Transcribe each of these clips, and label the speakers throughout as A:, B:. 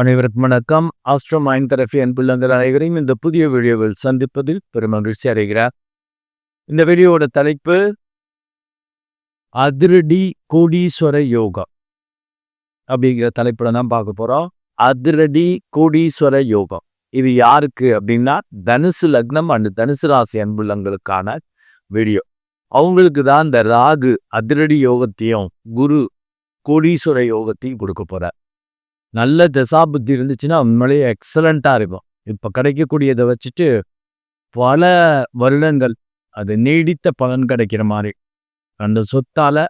A: அனைவருக்கும் வணக்கம். Astro mind therapy அன்புள்ளங்கள் அனைவரையும் இந்த புதிய வீடியோவில் சந்திப்பதில் பெரும் மகிழ்ச்சி அடைகிறார் இந்த வீடியோவோட தலைப்பு அதிரடி கோடீஸ்வர யோகா அப்படிங்கிற தலைப்புல தான் பார்க்க போறோம். அதிரடி கோடீஸ்வர யோகம் இது யாருக்கு அப்படின்னா தனுசு லக்னம் அண்ட் தனுசு ராசி அன்புள்ளங்களுக்கான வீடியோ. அவங்களுக்கு தான் இந்த ராகு அதிரடி யோகத்தையும் குரு கோடீஸ்வர யோகத்தையும் கொடுக்க போறார். நல்ல தசாபுத்தி இருந்துச்சுன்னா உண்மையிலேயே எக்ஸலண்ட்டாக இருக்கும். இப்போ கிடைக்கக்கூடியதை வச்சுட்டு பல வருடங்கள் அது நீடித்த பலன் கிடைக்கிற மாதிரி அந்த சொத்தால்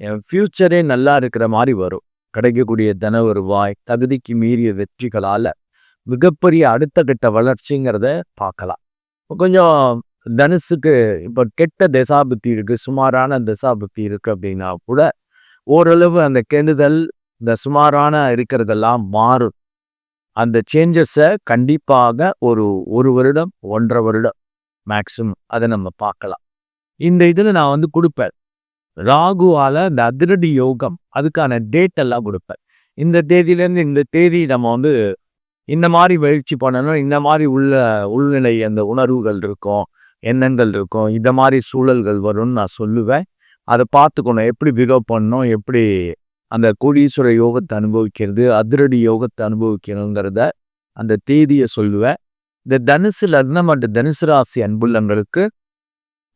A: என் ஃப்யூச்சரே நல்லா இருக்கிற மாதிரி வரும். கிடைக்கக்கூடிய தன வருவாய் தகுதிக்கு மீறிய வெற்றிகளால் மிகப்பெரிய அடுத்த கட்ட வளர்ச்சிங்கிறத பார்க்கலாம். இப்போ கொஞ்சம் தனுசுக்கு இப்போ கெட்ட தசாபுத்தி இருக்குது சுமாரான தசாபுத்தி இருக்குது அப்படின்னா கூட ஓரளவு அந்த கெடுதல் இந்த சுமாரான இருக்கிறதெல்லாம் மாறும். அந்த சேஞ்சஸை கண்டிப்பாக ஒரு ஒரு வருடம் ஒன்றரை வருடம் மேக்ஸிமம் அதை நம்ம பார்க்கலாம். இந்த இதில் நான் வந்து கொடுப்பேன். ராகுவால் இந்த அதிரடி யோகம் அதுக்கான டேட் எல்லாம் கொடுப்பேன். இந்த தேதியிலேருந்து இந்த தேதி நம்ம வந்து இந்த மாதிரி பயிற்சி பண்ணணும் இந்த மாதிரி உள்ள உள்நிலை அந்த உணர்வுகள் இருக்கும் எண்ணங்கள் இருக்கும் இந்த மாதிரி சூழல்கள் வரும்னு நான் சொல்லுவேன். அதை பார்த்துக்கணும் எப்படி பிகவ் பண்ணணும் எப்படி அந்த கோடீஸ்வர யோகத்தை அனுபவிக்கிறது அதிரடி யோகத்தை அனுபவிக்கணுங்கிறத அந்த தேதியை சொல்லுவேன் இந்த தனுசு லக்னம் அண்ட் தனுசு ராசி அன்புள்ளங்களுக்கு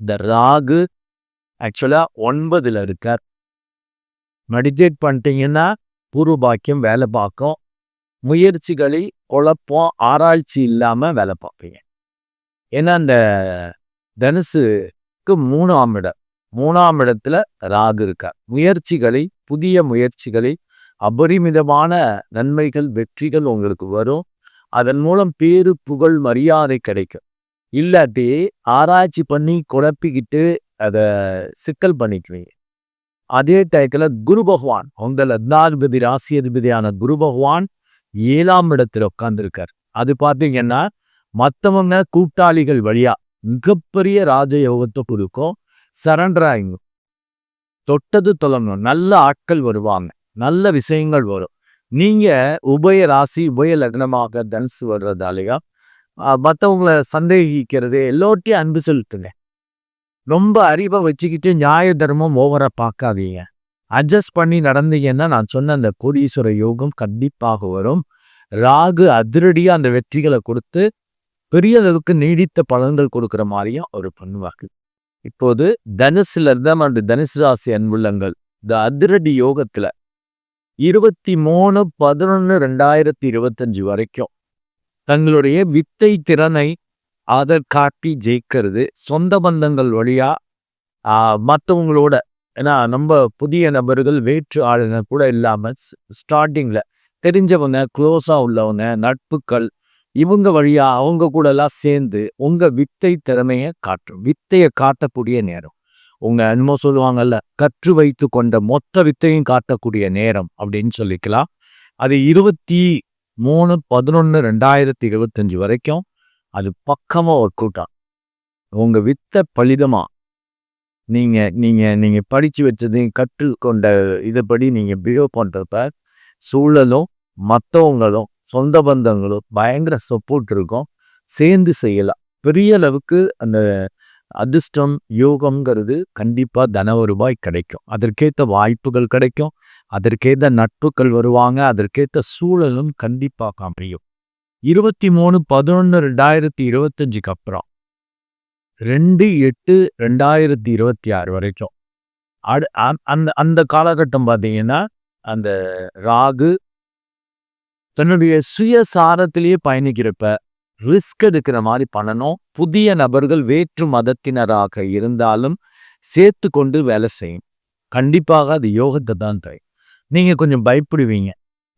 A: இந்த ராகு ஆக்சுவலாக ஒன்பதில் இருக்கார். மெடிடேட் பண்ணிட்டீங்கன்னா பூர்வ பாக்கியம் வேலை பார்க்கும். முயற்சிகளை குழப்பம் ஆராய்ச்சி இல்லாமல் வேலை பார்ப்பீங்க. ஏன்னா அந்த தனுசுக்கு மூணாம் இடம். மூணாம் இடத்துல ராகு இருக்கார். முயற்சிகளை புதிய முயற்சிகளை அபரிமிதமான நன்மைகள் வெற்றிகள் உங்களுக்கு வரும். அதன் மூலம் பேரு புகழ் மரியாதை கிடைக்கும். இல்லாட்டி ஆராய்ச்சி பண்ணி குழப்பிக்கிட்டு அதை சிக்கல் பண்ணிக்குவீங்க. அதே டயத்தில் குரு பகவான் உங்கள் லக்னாதிபதி ராசி அதிபதியான குரு பகவான் ஏழாம் இடத்துல உட்காந்துருக்கார் அது பார்த்தீங்கன்னா மற்றவங்க கூட்டாளிகள் வழியா மிகப்பெரிய ராஜயோகத்தை கொடுக்கும். சரண்டர் ஆகிங்க தொட்டது தொலணும் நல்ல ஆட்கள் வருவாங்க. நல்ல விஷயங்கள் வரும். நீங்கள் உபய ராசி உபய லக்னமாக தனுசு வர்றதாலையா? மற்றவங்களை சந்தேகிக்கிறது எல்லோட்டையும் அன்பு செலுத்துங்க. ரொம்ப அறிவை வச்சுக்கிட்டு நியாய தர்மம் ஓவராக பார்க்காதீங்க. அட்ஜஸ்ட் பண்ணி நடந்தீங்கன்னா நான் சொன்ன அந்த கோடீஸ்வர யோகம் கண்டிப்பாக வரும். ராகு அதிரடியாக அந்த வெற்றிகளை கொடுத்து பெரிய அளவுக்கு நீடித்த பலன்கள் கொடுக்குற மாதிரியும் அவர் பண்ணுவாங்க இப்போது தனுசுல இருந்தா அந்த தனுசு ராசி அன்புள்ளங்கள். இந்த அதிரடி யோகத்துல இருபத்தி மூணு பதினொன்று ரெண்டாயிரத்தி இருபத்தஞ்சு வரைக்கும் தங்களுடைய வித்தை திறனை அதை காட்டி ஜெயிக்கிறது. சொந்த பந்தங்கள் வழியா மற்றவங்களோட ஏன்னா நம்ம புதிய நபர்கள் வேற்று ஆளுநர் கூட இல்லாமல் ஸ்டார்டிங்கில் தெரிஞ்சவங்க க்ளோஸாக உள்ளவங்க நட்புகள் இவங்க வழியா அவங்க கூட எல்லாம் சேர்ந்து உங்க வித்தை திறமையை காட்டும். வித்தையை காட்டக்கூடிய நேரம். உங்க என்னமோ சொல்லுவாங்கல்ல கற்று வைத்து கொண்ட மொத்த வித்தையும் காட்டக்கூடிய நேரம் அப்படின்னு சொல்லிக்கலாம். அது இருபத்தி மூணு பதினொன்று ரெண்டாயிரத்தி இருபத்தஞ்சு வரைக்கும் அது பக்கமாக ஒரு கூட்டம் உங்க வித்தை பலிதமா? நீங்க நீங்க நீங்க படிச்சு வச்சதையும் கற்றுக்கொண்ட இதைப்படி நீங்க பிஹேவ் பண்றப்ப சூழலும் மற்றவங்களும் சொந்த பந்தங்களும் பயங்கர சப்போர்ட் இருக்கும். சேர்ந்து செய்யலாம். பெரிய அளவுக்கு அந்த அதிர்ஷ்டம் யோகம்ங்கிறது கண்டிப்பாக தன ரூபாய் கிடைக்கும். அதற்கேற்ற வாய்ப்புகள் கிடைக்கும். அதற்கேற்ற நட்புகள் வருவாங்க. அதற்கேற்ற சூழலும் கண்டிப்பாக அமையும் இருபத்தி மூணு பதினொன்று ரெண்டாயிரத்தி இருபத்தஞ்சுக்கு அப்புறம். ரெண்டு எட்டு ரெண்டாயிரத்தி இருபத்தி ஆறு வரைக்கும். அடு அந்த அந்த காலகட்டம் பார்த்தீங்கன்னா அந்த ராகு தன்னுடைய சுயசாரத்திலேயே பயணிக்கிறப்ப ரிஸ்க் எடுக்கிற மாதிரி பண்ணணும். புதிய நபர்கள் வேற்று மதத்தினராக இருந்தாலும் சேர்த்து கொண்டு வேலை செய்யும். கண்டிப்பாக அது யோகத்தை தான் தரும். நீங்கள் கொஞ்சம் பயப்படுவீங்க.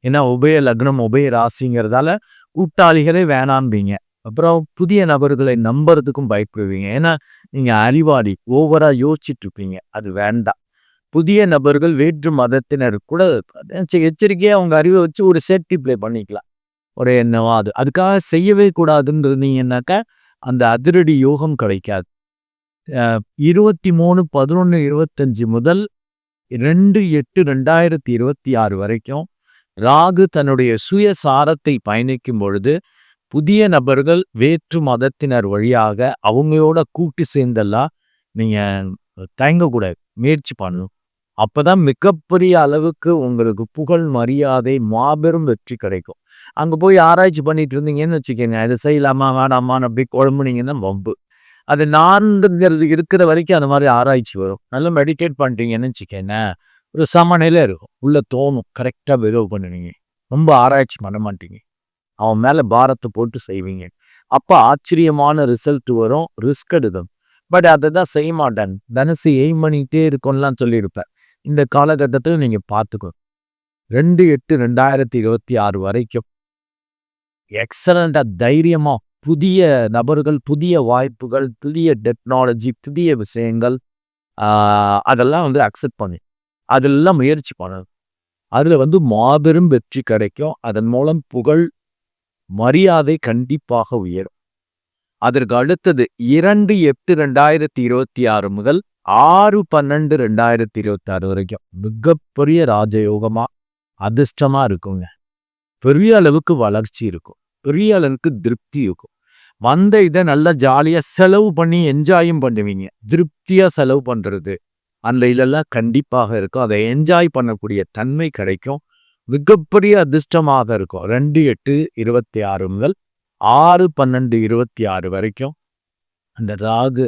A: ஏன்னா உபய லக்னம் உபய ராசிங்கிறதால கூட்டாளிகளே வேணாம்பீங்க அப்புறம் புதிய நபர்களை நம்புறதுக்கும் பயப்படுவீங்க. ஏன்னா நீங்கள் அறிவாளி ஓவராக யோசிச்சுட்டு இருப்பீங்க. அது வேண்டாம். புதிய நபர்கள் வேற்று மதத்தினர் கூட எச்சரிக்கையாக அவங்க அறிவை வச்சு ஒரு சேஃப்டி ப்ளே பண்ணிக்கலாம். ஒரு என்னவோ அது? அதுக்காக செய்யவே கூடாதுன்றதுனீங்கன்னாக்கா அந்த அதிரடி யோகம் கிடைக்காது. இருபத்தி மூணு பதினொன்று இருபத்தஞ்சி முதல் ரெண்டு எட்டு ரெண்டாயிரத்தி இருபத்தி ஆறு வரைக்கும் ராகு தன்னுடைய சுயசாரத்தை பயணிக்கும் பொழுது புதிய நபர்கள் வேற்று மதத்தினர் வழியாக அவங்களோட கூட்டு சேர்ந்தெல்லாம் நீங்கள் தயங்கக்கூடாது. முயற்சி பண்ணணும். அப்போதான் மிகப்பெரிய அளவுக்கு உங்களுக்கு புகழ் மரியாதை மாபெரும் வெற்றி கிடைக்கும். அங்கே போய் ஆராய்ச்சி பண்ணிட்டு இருந்தீங்கன்னு வச்சுக்கோங்க. இதை செய்யலாமா வேணாமான்னு அப்படி குழம்புனீங்கன்னா வம்பு. அது நான்ங்கிறது இருக்கிற வரைக்கும் அந்த மாதிரி ஆராய்ச்சி வரும். நல்லா மெடிடேட் பண்ணிட்டீங்கன்னு வச்சுக்கோங்க. ஒரு சமநிலை இருக்கும். உள்ளே தோணும். கரெக்டாக விரோவ் பண்ணுவீங்க. ரொம்ப ஆராய்ச்சி பண்ண மாட்டீங்க. அவன் மேலே பாரத்தை போட்டு செய்வீங்க. அப்போ ஆச்சரியமான ரிசல்ட் வரும். ரிஸ்க் எடுக்கும். பட் அதை தான் செய்ய மாட்டேன். தனுசு எய்ம் பண்ணிக்கிட்டே இருக்கும்லாம் சொல்லியிருப்பேன். இந்த காலகட்டத்தில் நீங்கள் பார்த்துக்கோ ரெண்டு எட்டு ரெண்டாயிரத்தி இருபத்தி ஆறு வரைக்கும் எக்ஸலண்ட்டாக தைரியமாக புதிய நபர்கள் புதிய வாய்ப்புகள் புதிய டெக்னாலஜி புதிய விஷயங்கள் அதெல்லாம் வந்து அக்செப்ட் பண்ணி. அதெல்லாம் முயற்சி பண்ணணும் அதில் வந்து மாபெரும் வெற்றி கிடைக்கும். அதன் மூலம் புகழ் மரியாதை கண்டிப்பாக உயரும். அதற்கு அடுத்தது இரண்டு எட்டு ரெண்டாயிரத்தி இருபத்தி ஆறு முதல் ஆறு பன்னெண்டு ரெண்டாயிரத்தி இருபத்தி ஆறு வரைக்கும் மிகப்பெரிய ராஜயோகமா அதிர்ஷ்டமா இருக்குங்க பெரிய அளவுக்கு வளர்ச்சி இருக்கும் பெரிய அளவுக்கு திருப்தி இருக்கும் வந்த இதை நல்லா ஜாலியாக செலவு பண்ணி என்ஜாயும் பண்ணுவீங்க திருப்தியாக செலவு பண்ணுறது அந்த இதெல்லாம் கண்டிப்பாக இருக்கும் அதை என்ஜாய் பண்ணக்கூடிய தன்மை கிடைக்கும் மிகப்பெரிய அதிர்ஷ்டமாக இருக்கும் ரெண்டு எட்டு இருபத்தி ஆறு முதல் ஆறு பன்னெண்டு இருபத்தி ஆறு வரைக்கும் அந்த ராகு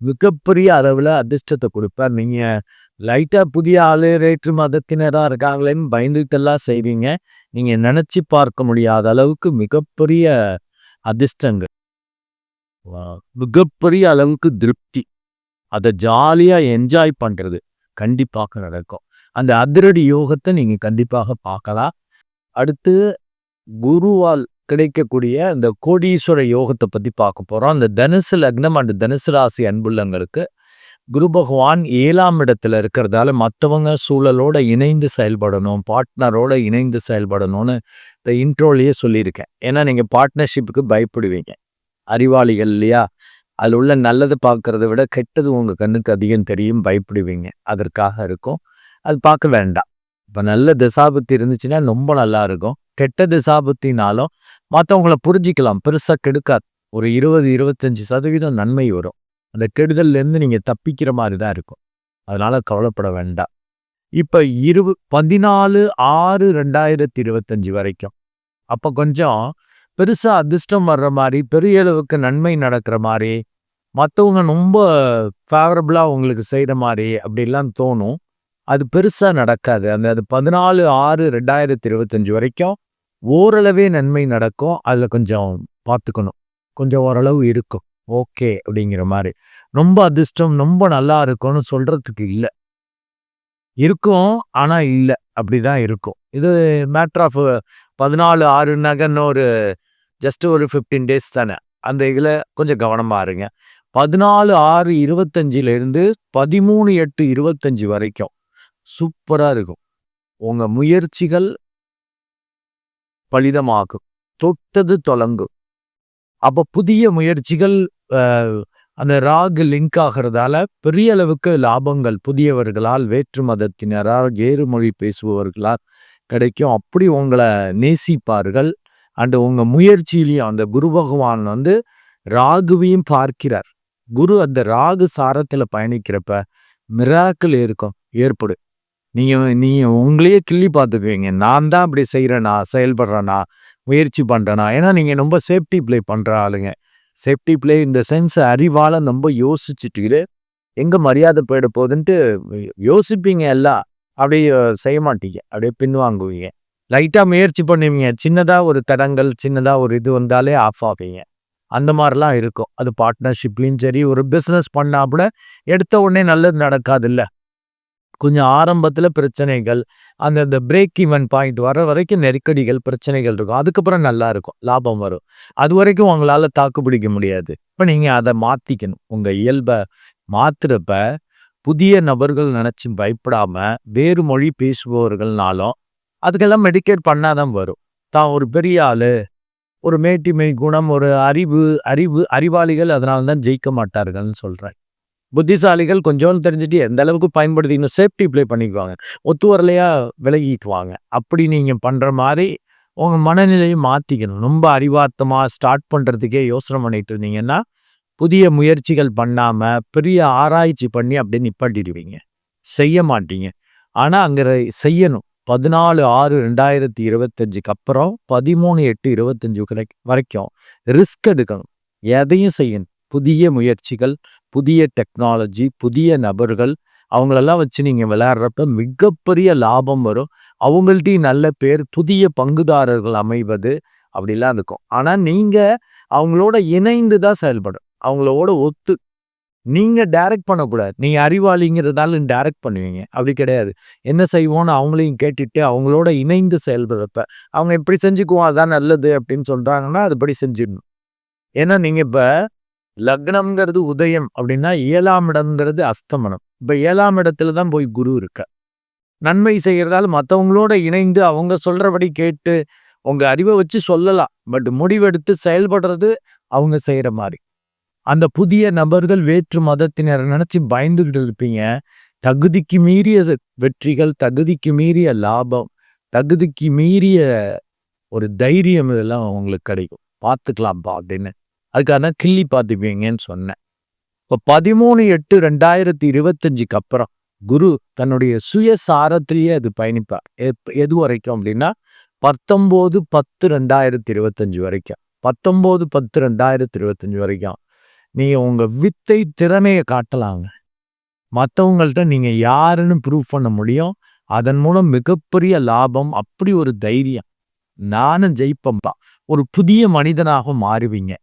A: மிகப்பெரிய அளவில் அதிர்ஷ்டத்தை கொடுப்பார். நீங்கள் லைட்டாக புதிய ஆளு ரேற்று மதத்தினராக இருக்காங்களேன்னு பயந்துக்கிட்டெல்லாம் செய்வீங்க. நீங்கள் நினச்சி பார்க்க முடியாத அளவுக்கு மிகப்பெரிய அதிர்ஷ்டங்கள். மிகப்பெரிய அளவுக்கு திருப்தி. அதை ஜாலியாக என்ஜாய் பண்ணுறது கண்டிப்பாக நடக்கும். அந்த அதிரடி யோகத்தை நீங்கள் கண்டிப்பாக பார்க்கலாம். அடுத்து குருவால் கிடைக்கக்கூடிய அந்த கோடீஸ்வர யோகத்தை பற்றி பார்க்க போகிறோம் அந்த தனுசு லக்னம் அண்ட் தனுசு ராசி அன்புள்ளங்களுக்கு குரு பகவான் ஏழாம் இடத்துல இருக்கிறதால மற்றவங்க சூழலோட இணைந்து செயல்படணும் பார்ட்னரோட இணைந்து செயல்படணும்னு இந்த இன்ட்ரோலையே சொல்லியிருக்கேன். ஏன்னா நீங்கள் பார்ட்னர்ஷிப்புக்கு பயப்படுவீங்க. அறிவாளிகள் இல்லையா? அதில் உள்ள நல்லது பார்க்கறத விட கெட்டது உங்கள் கண்ணுக்கு அதிகம் தெரியும் பயப்படுவீங்க. அதற்காக இருக்கும். அது பார்க்க வேண்டாம். இப்போ நல்ல திசாபுத்தி இருந்துச்சுன்னா ரொம்ப நல்லா இருக்கும். கெட்ட திசாபுத்தினாலும் மற்றவங்கள புரிஞ்சிக்கலாம். பெருசாக கெடுக்காது. ஒரு இருபது இருபத்தஞ்சி சதவீதம் நன்மை வரும். அந்த கெடுதல்லேருந்து நீங்கள் தப்பிக்கிற மாதிரி தான் இருக்கும். அதனால் கவலைப்பட வேண்டாம். இப்போ இருபது பதினாலு ஆறு ரெண்டாயிரத்தி இருபத்தஞ்சி வரைக்கும். அப்போ கொஞ்சம் பெருசாக அதிர்ஷ்டம் வர்ற மாதிரி பெரிய அளவுக்கு நன்மை நடக்கிற மாதிரி மற்றவங்க ரொம்ப ஃபேவரபுளாக உங்களுக்கு செய்கிற மாதிரி அப்படிலாம் தோணும். அது பெருசாக நடக்காது. அந்த அது பதினாலு ஆறு ரெண்டாயிரத்தி இருபத்தஞ்சி வரைக்கும் ஓரளவே நன்மை நடக்கும். அதில் கொஞ்சம் பார்த்துக்கணும். கொஞ்சம் ஓரளவு இருக்கும். ஓகே அப்படிங்கிற மாதிரி. ரொம்ப அதிர்ஷ்டம் ரொம்ப நல்லா இருக்கும்னு சொல்கிறதுக்கு இல்லை. இருக்கும் ஆனால் இல்லை. அப்படி தான் இருக்கும். இது மேட்ரு ஆஃப் பதினாலு ஆறு நகர்னு ஒரு ஜஸ்ட் ஒரு ஃபிஃப்டீன் டேஸ் தானே. அந்த இதில் கொஞ்சம் கவனமாக இருங்க. பதினாலு ஆறு இருபத்தஞ்சிலேருந்து பதிமூணு எட்டு இருபத்தஞ்சி வரைக்கும் சூப்பராக இருக்கும். உங்கள் முயற்சிகள் பலிதமாகும். தொட்டது தொலங்கும். அப்போ புதிய முயற்சிகள் அந்த ராகு லிங்க் ஆகிறதால பெரிய அளவுக்கு லாபங்கள் புதியவர்களால் வேற்று மதத்தினரால் வேறு மொழி பேசுபவர்களால் கிடைக்கும். அப்படி உங்களை நேசிப்பார்கள். அண்டு உங்கள் முயற்சியிலையும் அந்த குரு பகவான் வந்து ராகுவையும் பார்க்கிறார். குரு அந்த ராகு சாரத்தில் பயணிக்கிறப்ப மிராக்கள் இருக்கும் ஏற்படும். நீங்கள் நீங்கள் உங்களையே கிள்ளி பார்த்துக்குவீங்க. நான் தான் அப்படி செய்கிறேனா செயல்படுறேனா முயற்சி பண்ணுறேனா ஏன்னா நீங்கள் ரொம்ப சேஃப்டி ப்ளே பண்ணுற ஆளுங்க. சேஃப்டி ப்ளே இந்த சென்ஸ் அறிவால் ரொம்ப யோசிச்சுட்டு எங்கே மரியாதை போயிட போகுதுன்ட்டு யோசிப்பீங்க எல்லாம் அப்படியே செய்ய மாட்டீங்க. அப்படியே பின்வாங்குவீங்க. லைட்டாக முயற்சி பண்ணுவீங்க. சின்னதாக ஒரு தடங்கள் சின்னதாக ஒரு இது வந்தாலே ஆஃப் ஆவீங்க. அந்த மாதிரிலாம் இருக்கும். அது பார்ட்னர்ஷிப்லேயும் சரி ஒரு பிஸ்னஸ் பண்ணால் கூட எடுத்த உடனே நல்லது நடக்காது இல்லை கொஞ்சம் ஆரம்பத்தில் பிரச்சனைகள் அந்த இந்த பிரேக் ஈவன் பாயிண்ட் வர வரைக்கும் நெருக்கடிகள் பிரச்சனைகள் இருக்கும். அதுக்கப்புறம் நல்லா இருக்கும். லாபம் வரும். அது வரைக்கும் உங்களால் தாக்கு பிடிக்க முடியாது. இப்போ நீங்கள் அதை மாற்றிக்கணும் உங்கள் இயல்பை மாத்துறப்ப புதிய நபர்கள் நினச்சி பயப்படாம வேறு மொழி பேசுபவர்கள்னாலும் அதுக்கெல்லாம் மெடிக்கேட் பண்ணாதான் வரும். தான் ஒரு பெரிய ஆள் ஒரு மேட்டிமை குணம் ஒரு அறிவு அறிவு அறிவாளிகள் அதனால தான் ஜெயிக்க மாட்டார்கள்னு சொல்கிறேன் புத்திசாலிகள் கொஞ்சோண்டு தெரிஞ்சுட்டு எந்த அளவுக்கு பயன்படுத்தி இன்னும் சேஃப்டி ப்ளே பண்ணிக்குவாங்க. ஒத்து வரலையா விலகிக்குவாங்க. அப்படி நீங்கள் பண்ணுற மாதிரி உங்கள் மனநிலையை மாற்றிக்கணும் ரொம்ப அறிவார்த்தமாக ஸ்டார்ட் பண்ணுறதுக்கே யோசனை பண்ணிட்டு இருந்தீங்கன்னா புதிய முயற்சிகள் பண்ணாமல் பெரிய ஆராய்ச்சி பண்ணி அப்படியே நிப்பாட்டிடுவீங்க. செய்ய மாட்டீங்க. ஆனால் அங்கே செய்யணும். பதினாலு ஆறு ரெண்டாயிரத்தி இருபத்தஞ்சுக்கு அப்புறம் பதிமூணு எட்டு இருபத்தஞ்சு வரைக்கும் ரிஸ்க் எடுக்கணும். எதையும் செய்யணும். புதிய முயற்சிகள் புதிய டெக்னாலஜி புதிய நபர்கள் அவங்களெல்லாம் வச்சு நீங்கள் விளையாடுறப்ப மிகப்பெரிய லாபம் வரும். அவங்கள்ட்டையும் நல்ல பேர் புதிய பங்குதாரர்கள் அமைவது அப்படிலாம் இருக்கும். ஆனால் நீங்கள் அவங்களோட இணைந்து தான் செயல்படும். அவங்களோட ஒத்து. நீங்கள் டைரக்ட் பண்ணக்கூடாது. நீங்கள் அறிவாளிங்கிறதால டைரக்ட் பண்ணுவீங்க. அப்படி கிடையாது. என்ன செய்வோன்னு அவங்களையும் கேட்டுட்டு அவங்களோட இணைந்து செயல்படுறப்ப அவங்க எப்படி செஞ்சுக்குவோம் அதான் நல்லது அப்படின்னு சொல்கிறாங்கன்னா அதுபடி செஞ்சிடணும். ஏன்னா நீங்கள் இப்போ லக்னம்ங்கிறது உதயம் அப்படின்னா ஏழாம் இடம்ங்கிறது அஸ்தமனம். இப்போ ஏழாம் இடத்துல தான் போய் குரு இருக்க. நன்மை செய்கிறதால மற்றவங்களோட இணைந்து அவங்க சொல்கிறபடி கேட்டு உங்கள் அறிவை வச்சு சொல்லலாம். பட் முடிவெடுத்து செயல்படுறது அவங்க செய்கிற மாதிரி. அந்த புதிய நபர்கள் வேற்று மதத்தினர் நினச்சி பயந்துக்கிட்டு இருப்பீங்க. தகுதிக்கு மீறிய வெற்றிகள் தகுதிக்கு மீறிய லாபம் தகுதிக்கு மீறிய ஒரு தைரியம் இதெல்லாம் அவங்களுக்கு கிடைக்கும். பார்த்துக்கலாம்ப்பா அப்படின்னு அதுக்காக கிள்ளி பார்த்துப்பீங்கன்னு சொன்னேன். இப்போ பதிமூணு எட்டு ரெண்டாயிரத்தி இருபத்தஞ்சுக்கு அப்புறம் குரு தன்னுடைய சுயசாரத்திலேயே அது பயணிப்பார். எது வரைக்கும் அப்படின்னா பத்தொம்போது பத்து ரெண்டாயிரத்தி இருபத்தஞ்சு வரைக்கும். பத்தொம்போது பத்து ரெண்டாயிரத்தி இருபத்தஞ்சு வரைக்கும் நீங்கள் உங்கள் வித்தை திறமையை காட்டலாங்க. மற்றவங்கள்ட்ட நீங்கள் யாருன்னு ப்ரூவ் பண்ண முடியும். அதன் மூலம் மிகப்பெரிய லாபம் அப்படி ஒரு தைரியம். நானும் ஜெயிப்பம்பா ஒரு புதிய மனிதனாக மாறுவீங்க.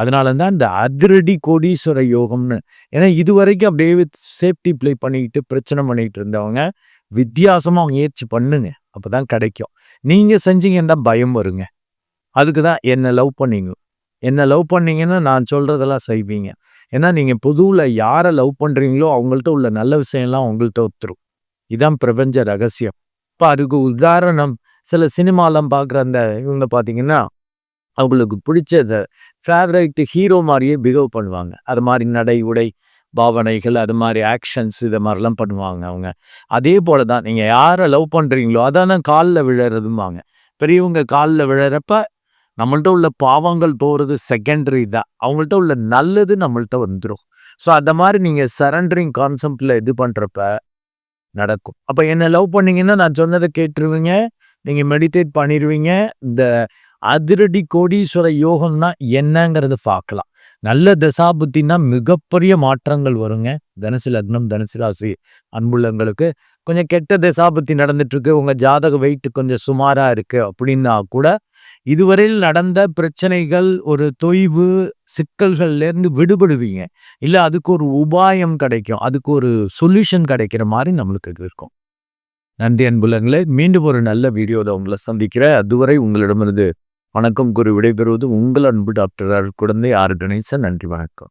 A: அதனால தான் இந்த அதிரடி கோடீஸ்வர யோகம்னு. ஏன்னா இது வரைக்கும் அப்படியே சேஃப்டி ப்ளே பண்ணிக்கிட்டு பிரச்சனை பண்ணிக்கிட்டு இருந்தவங்க வித்தியாசமாக முயற்சி பண்ணுங்க. அப்போ தான் கிடைக்கும். நீங்கள் செஞ்சீங்கன்னா பயம் வருங்க. அதுக்கு தான் என்னை லவ் பண்ணீங்க. என்னை லவ் பண்ணீங்கன்னா நான் சொல்கிறதெல்லாம் செய்வீங்க. ஏன்னா நீங்கள் புதுவில் யாரை லவ் பண்ணுறீங்களோ அவங்கள்ட்ட உள்ள நல்ல விஷயம்லாம் அவங்கள்ட்ட ஒத்துரும். இதுதான் பிரபஞ்ச ரகசியம். இப்போ அதுக்கு உதாரணம் சில சினிமாலாம் பார்க்குற அந்த இவங்க பார்த்தீங்கன்னா அவங்களுக்கு பிடிச்சத ஃபேவரைட் ஹீரோ மாதிரியே பிஹேவ் பண்ணுவாங்க. அது மாதிரி நடை உடை பாவனைகள் அது மாதிரி ஆக்ஷன்ஸ் இதை மாதிரிலாம் பண்ணுவாங்க அவங்க. அதே போல தான் நீங்கள் யாரை லவ் பண்ணுறீங்களோ அதான காலில் விழுறதுமாங்க பெரியவங்க காலில் விழுறப்ப நம்மள்ட்ட உள்ள பாவங்கள் போகிறது செகண்டரி தான். அவங்கள்ட்ட உள்ள நல்லது நம்மள்ட்ட வந்துடும் ஸோ அந்த மாதிரி நீங்கள் சரண்டரிங் கான்செப்டில் இது பண்ணுறப்ப நடக்கும். அப்போ என்னை லவ் பண்ணிங்கன்னா நான் சொன்னதை கேட்டுருவீங்க நீங்கள் மெடிடேட் பண்ணிடுவீங்க இந்த அதிரடி கோடீஸ்வர யோகம்னா என்னங்கிறத பார்க்கலாம். நல்ல தசாபுத்தின்னா மிகப்பெரிய மாற்றங்கள் வருங்க. தனுசு லக்னம் தனுசு ராசி அன்புள்ளவங்களுக்கு கொஞ்சம் கெட்ட தசாபுத்தி நடந்துட்டு இருக்கு உங்க ஜாதக வெயிட் கொஞ்சம் சுமாரா இருக்கு அப்படின்னா கூட இதுவரையில் நடந்த பிரச்சனைகள் ஒரு தொய்வு சிக்கல்கள்லேருந்து விடுபடுவீங்க. இல்லை அதுக்கு ஒரு உபாயம் கிடைக்கும். அதுக்கு ஒரு சொல்யூஷன் கிடைக்கிற மாதிரி நம்மளுக்கு இருக்கும். நன்றி அன்புலங்களே மீண்டும் ஒரு நல்ல வீடியோவில் உங்களை சந்திக்கிறேன். அதுவரை உங்களிடமிருந்து வணக்கம் குரு விடைபெறுவது உங்கள் அன்பு டாக்டர் குழந்தை ஆர் கணேசன் நன்றி வணக்கம்.